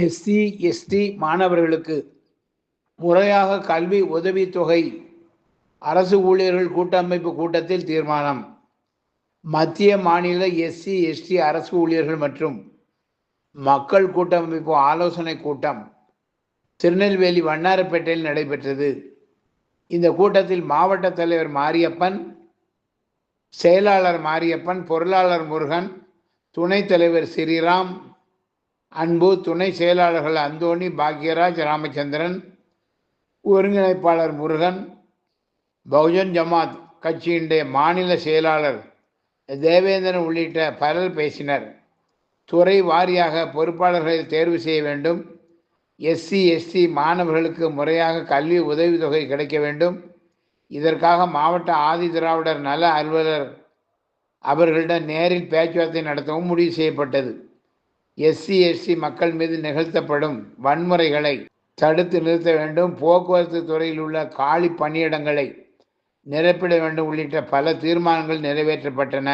SC ST மாணவர்களுக்கு முறையாக கல்வி உதவித்தொகை அரசு ஊழியர்கள் கூட்டமைப்பு கூட்டத்தில் தீர்மானம். மத்திய மாநில எஸ்சி எஸ்டி அரசு ஊழியர்கள் மற்றும் மக்கள் கூட்டமைப்பு ஆலோசனை கூட்டம் திருநெல்வேலி வண்ணாரப்பேட்டையில் நடைபெற்றது. இந்த கூட்டத்தில் மாவட்ட தலைவர் மாரியப்பன் செயலாளர் மாரியப்பன் பொருளாளர் முருகன் துணைத் தலைவர் ஸ்ரீராம் அன்பு துணை செயலாளர்கள் அந்தோணி பாக்யராஜ் ராமச்சந்திரன் ஒருங்கிணைப்பாளர் முருகன் பகுஜன் ஜமாத் கட்சியினுடைய மாநில செயலாளர் தேவேந்திரன் உள்ளிட்ட பலர் பேசினர். துறை வாரியாக பொறுப்பாளர்களை தேர்வு செய்ய வேண்டும். எஸ்சி எஸ்டி மாணவர்களுக்கு முறையாக கல்வி உதவித்தொகை கிடைக்க வேண்டும். இதற்காக மாவட்ட ஆதி திராவிடர் நல அலுவலர் அவர்களிடம் நேரில் பேச்சுவார்த்தை நடத்தவும் முடிவு செய்யப்பட்டது. எஸ்சி எஸ்சி மக்கள் மீது நிகழ்த்தப்படும் வன்முறைகளை தடுத்து நிறுத்த வேண்டும். போக்குவரத்து துறையில் உள்ள காலி பணியிடங்களை நிரப்பிட வேண்டும். உள்ளிட்ட பல தீர்மானங்கள் நிறைவேற்றப்பட்டன.